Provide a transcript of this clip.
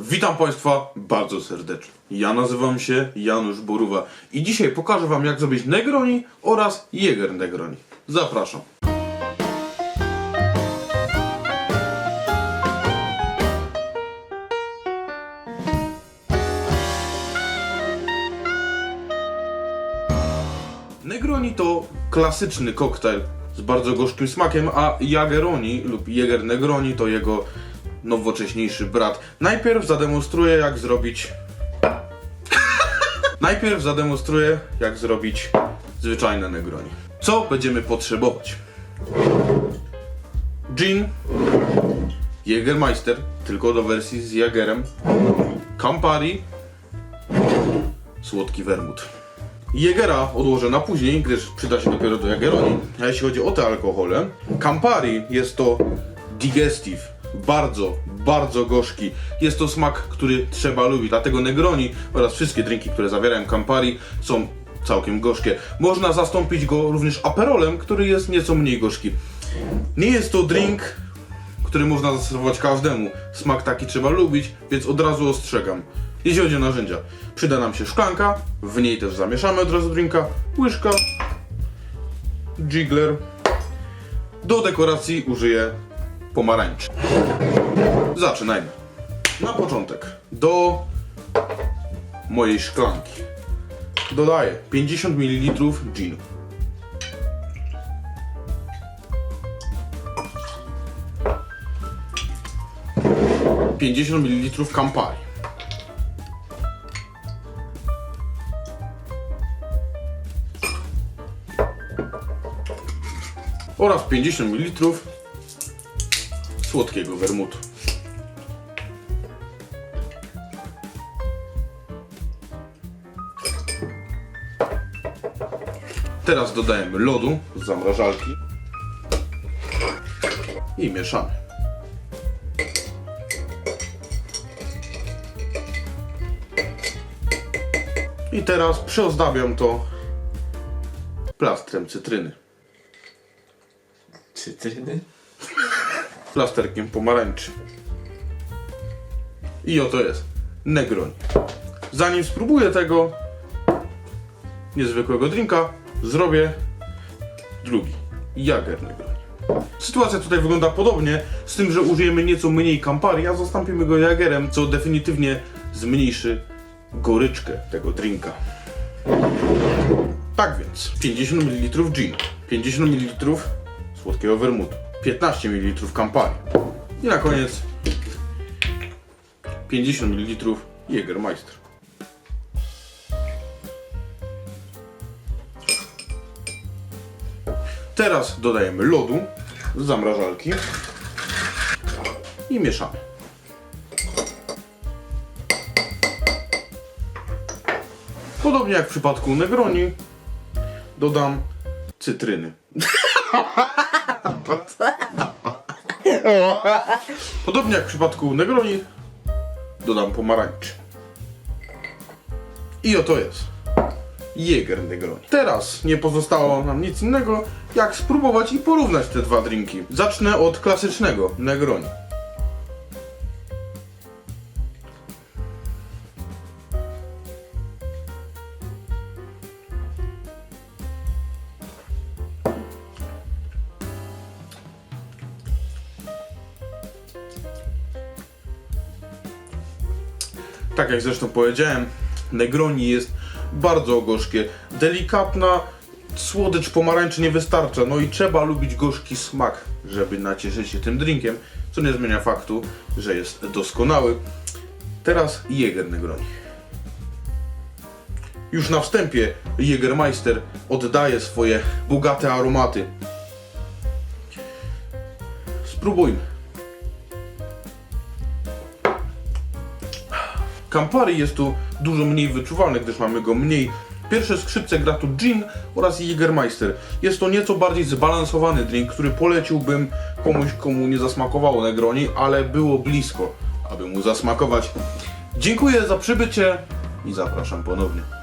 Witam Państwa bardzo serdecznie. Ja nazywam się Janusz Boruwa i dzisiaj pokażę Wam jak zrobić Negroni oraz Jäger Negroni. Zapraszam. Negroni to klasyczny koktajl z bardzo gorzkim smakiem, a Jageroni lub Jäger Negroni to jego nowocześniejszy brat. Najpierw zademonstruję jak zrobić... Najpierw zademonstruję jak zrobić zwyczajne Negroni. Co będziemy potrzebować? Gin, Jägermeister, tylko do wersji z Jagerem, Campari, słodki wermut. Jägera odłożę na później, gdyż przyda się dopiero do Jageroni. A jeśli chodzi o te alkohole, Campari jest to digestive, bardzo, bardzo gorzki. Jest to smak, który trzeba lubić, dlatego Negroni oraz wszystkie drinki, które zawierają Campari są całkiem gorzkie. Można zastąpić go również Aperolem, który jest nieco mniej gorzki. Nie jest to drink, który można zaserwować każdemu. Smak taki trzeba lubić, więc od razu ostrzegam. Jeśli chodzi o narzędzia, przyda nam się szklanka, w niej też zamieszamy od razu drinka, łyżka, jiggler. Do dekoracji użyję pomarańczy. Zaczynajmy. Na początek do mojej szklanki dodaję 50 ml ginu. 50 ml Campari. Oraz 50 ml słodkiego wermutu. Teraz dodajemy lodu z zamrażalki i mieszamy. I teraz przyozdabiam to plastrem cytryny. Cytryny? Plasterkiem pomarańczy. I oto jest Negroni. Zanim spróbuję tego niezwykłego drinka, zrobię drugi. Jager Negroni. Sytuacja tutaj wygląda podobnie, z tym, że użyjemy nieco mniej Campari, a zastąpimy go Jagerem, co definitywnie zmniejszy goryczkę tego drinka. Tak więc, 50 ml gin, 50 ml słodkiego wermutu, 15 ml Campari i na koniec 50 ml Jägermeister. Teraz dodajemy lodu z zamrażalki i mieszamy. Podobnie jak w przypadku Negroni, dodam cytryny. Podobnie jak w przypadku Negroni, dodam pomarańczy. I oto jest. Jäger Negroni. Teraz nie pozostało nam nic innego, jak spróbować i porównać te dwa drinki. Zacznę od klasycznego Negroni. Tak jak zresztą powiedziałem, Negroni jest bardzo gorzkie. Delikatna słodycz pomarańczy nie wystarcza. No i trzeba lubić gorzki smak, żeby nacieszyć się tym drinkiem, co nie zmienia faktu, że jest doskonały. Teraz Jäger Negroni. Już na wstępie Jägermeister oddaje swoje bogate aromaty. Spróbujmy. Campari jest tu dużo mniej wyczuwalny, gdyż mamy go mniej. Pierwsze skrzypce gra tu gin oraz Jägermeister. Jest to nieco bardziej zbalansowany drink, który poleciłbym komuś, komu nie zasmakowało Negroni, ale było blisko, aby mu zasmakować. Dziękuję za przybycie i zapraszam ponownie.